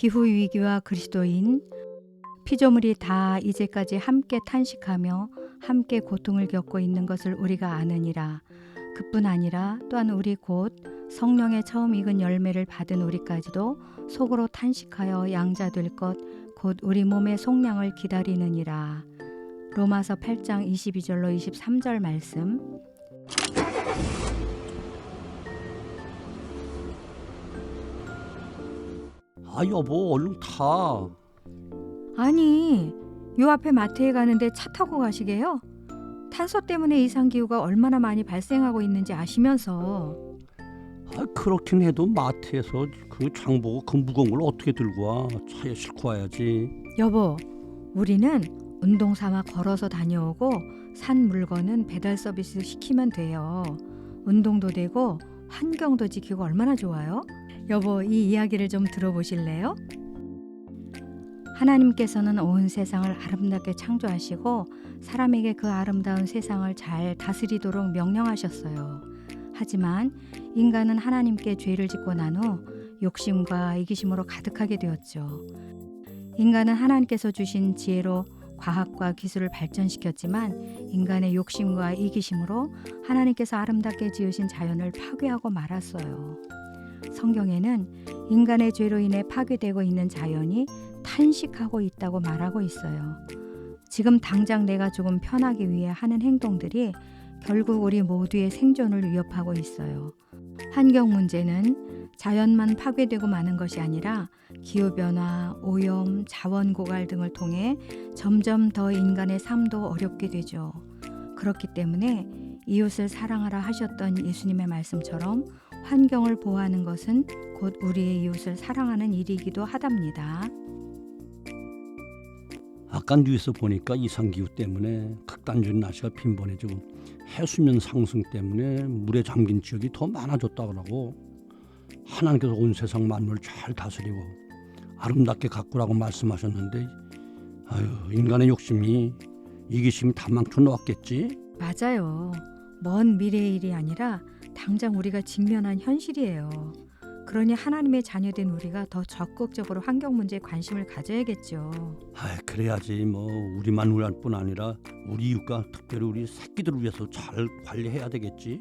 기후 위기와 그리스도인 피조물이 다 이제까지 함께 탄식하며 함께 고통을 겪고 있는 것을 우리가 아느니라. 그뿐 아니라 또한 우리 곧 성령의 처음 익은 열매를 받은 우리까지도 속으로 탄식하여 양자 될 것 곧 우리 몸의 속량을 기다리느니라. 로마서 8장 22절로 23절 말씀. 아 여보 얼른 타. 아니, 요 앞에 마트에 가는데 차 타고 가시게요? 탄소 때문에 이상 기후가 얼마나 많이 발생하고 있는지 아시면서 아 그렇긴 해도 마트에서 그 장보고 그 무거운 걸 어떻게 들고 와? 차에 싣고 와야지. 여보, 우리는 운동 삼아 걸어서 다녀오고 산 물건은 배달 서비스 시키면 돼요. 운동도 되고 환경도 지키고 얼마나 좋아요? 여보, 이 이야기를 좀 들어보실래요? 하나님께서는 온 세상을 아름답게 창조하시고 사람에게 그 아름다운 세상을 잘 다스리도록 명령하셨어요. 하지만 인간은 하나님께 죄를 짓고 난 후 욕심과 이기심으로 가득하게 되었죠. 인간은 하나님께서 주신 지혜로 과학과 기술을 발전시켰지만 인간의 욕심과 이기심으로 하나님께서 아름답게 지으신 자연을 파괴하고 말았어요. 성경에는 인간의 죄로 인해 파괴되고 있는 자연이 탄식하고 있다고 말하고 있어요. 지금 당장 내가 조금 편하기 위해 하는 행동들이 결국 우리 모두의 생존을 위협하고 있어요. 환경 문제는 자연만 파괴되고 마는 것이 아니라 기후변화, 오염, 자원 고갈 등을 통해 점점 더 인간의 삶도 어렵게 되죠. 그렇기 때문에 이웃을 사랑하라 하셨던 예수님의 말씀처럼 환경을 보호하는 것은 곧 우리의 이웃을 사랑하는 일이기도 하답니다. 아까 뉴스 보니까 이상기후 때문에 극단적인 날씨가 빈번해지고 해수면 상승 때문에 물에 잠긴 지역이 더 많아졌다 그러고 하나님께서 온 세상 만물을 잘 다스리고 아름답게 가꾸라고 말씀하셨는데 아유 인간의 욕심이 이기심이 다 망쳐 놓았겠지 맞아요. 먼 미래의 일이 아니라 당장 우리가 직면한 현실이에요. 그러니 하나님의 자녀된 우리가 더 적극적으로 환경 문제에 관심을 가져야겠죠. 아 그래야지 뭐 우리만 위할 뿐 아니라 우리 이웃과 특별히 우리 새끼들을 위해서 잘 관리해야 되겠지